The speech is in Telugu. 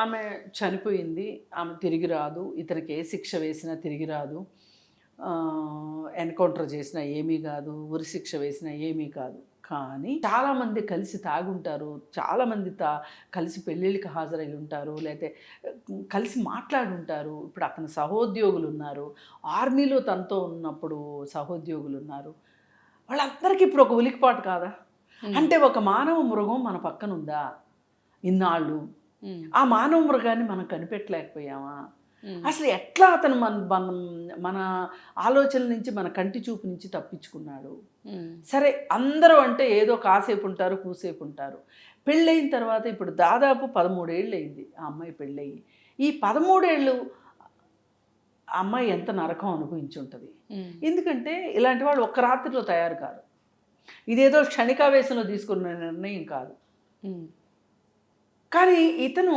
ఆమె చనిపోయింది ఆమె తిరిగి రాదు ఇతనికి ఏ శిక్ష వేసినా తిరిగి రాదు ఎన్కౌంటర్ చేసినా ఏమీ కాదు ఉరి శిక్ష వేసినా ఏమీ కాదు. కానీ చాలామంది కలిసి తాగుంటారు చాలామంది తా కలిసి పెళ్ళిళ్ళకి హాజరై ఉంటారు లేకపోతే కలిసి మాట్లాడుంటారు. ఇప్పుడు అతని సహోద్యోగులు ఉన్నారు ఆర్మీలో తనతో ఉన్నప్పుడు సహోద్యోగులు ఉన్నారు. వాళ్ళందరికీ ఇప్పుడు ఒక ఉలికిపాటు కాదా? అంటే ఒక మానవ మృగం మన పక్కన ఉందా ఇన్నాళ్ళు ఆ మానవ మృగాన్ని మనం కనిపెట్టలేకపోయామా? అసలు ఎట్లా అతను మన మన మన ఆలోచన నుంచి మన కంటి చూపు నుంచి తప్పించుకున్నాడు? సరే అందరూ అంటే ఏదో కాసేపు ఉంటారు కూసేపు ఉంటారు. పెళ్ళయిన తర్వాత ఇప్పుడు దాదాపు పదమూడేళ్ళు అయింది ఆ అమ్మాయి పెళ్ళయి. ఈ పదమూడేళ్ళు అమ్మాయి ఎంత నరకం అనుభవించి ఉంటుంది. ఎందుకంటే ఇలాంటి వాళ్ళు ఒక్క రాత్రిలో తయారు కాదు ఇదేదో క్షణికావేశంలో తీసుకున్న నిర్ణయం కాదు. కానీ ఇతను